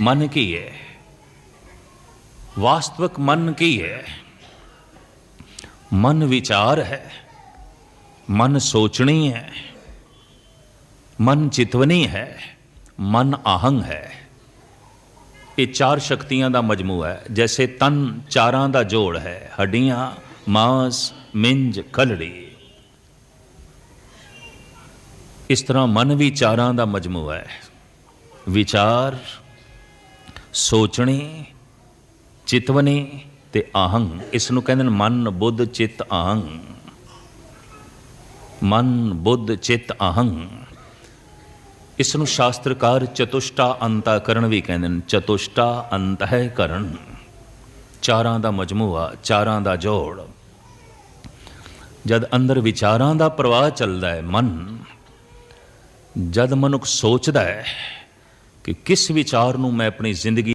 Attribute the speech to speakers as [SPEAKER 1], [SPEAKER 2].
[SPEAKER 1] ਮਨ ਕੀ ਹੈ? ਵਾਸਤਵਿਕ ਮਨ ਕੀ ਹੈ? ਮਨ ਵਿਚਾਰ ਹੈ। ਮਨ ਸੋਚਣੀ ਹੈ। ਮਨ ਚਿਤਵਨੀ ਹੈ। ਮਨ ਆਹੰਗ ਹੈ। ਇਹ ਚਾਰ ਸ਼ਕਤੀਆਂ ਦਾ ਮਜਮੂਆ ਹੈ। ਜੈਸੇ ਤਨ ਚਾਰਾਂ ਦਾ ਜੋੜ ਹੈ। ਹੱਡੀਆਂ, ਮਾਸ, ਮਿੰਜ, ਖਲੜੀ। ਇਸ ਤਰ੍ਹਾਂ ਮਨ ਵੀ ਚਾਰਾਂ ਦਾ ਮਜਮੂਆ ਹੈ। ਵਿਚਾਰ ਸੋਚਣੇ, ਚਿਤਵਨੀ ਤੇ ਆਹੰਗ ਇਸ ਨੂੰ ਕਹਿੰਦੇ ਨੇ ਮਨ ਬੁੱਧ ਚਿੱਤ ਆਹੰਗ ਮਨ ਬੁੱਧ ਚਿੱਤ ਆਹੰਗ ਇਸ ਨੂੰ ਸ਼ਾਸਤਰਕਾਰ ਚਤੁਸ਼ਟਾ ਅੰਤਕਰਨ ਵੀ ਕਹਿੰਦੇ ਨੇ। ਚਤੁਸ਼ਟਾ ਅੰਤ ਹੈ ਕਰਨ ਚਾਰਾਂ ਦਾ ਮਜਮੂਆ, ਚਾਰਾਂ ਦਾ ਜੋੜ। ਜਦ ਅੰਦਰ ਵਿਚਾਰਾਂ ਦਾ ਪ੍ਰਵਾਹ ਚੱਲਦਾ ਹੈ, ਮਨ ਜਦ ਮਨੁੱਖ ਸੋਚਦਾ ਹੈ ਕਿ ਕਿਸ ਵਿਚਾਰ ਨੂੰ ਮੈਂ ਆਪਣੀ ਜ਼ਿੰਦਗੀ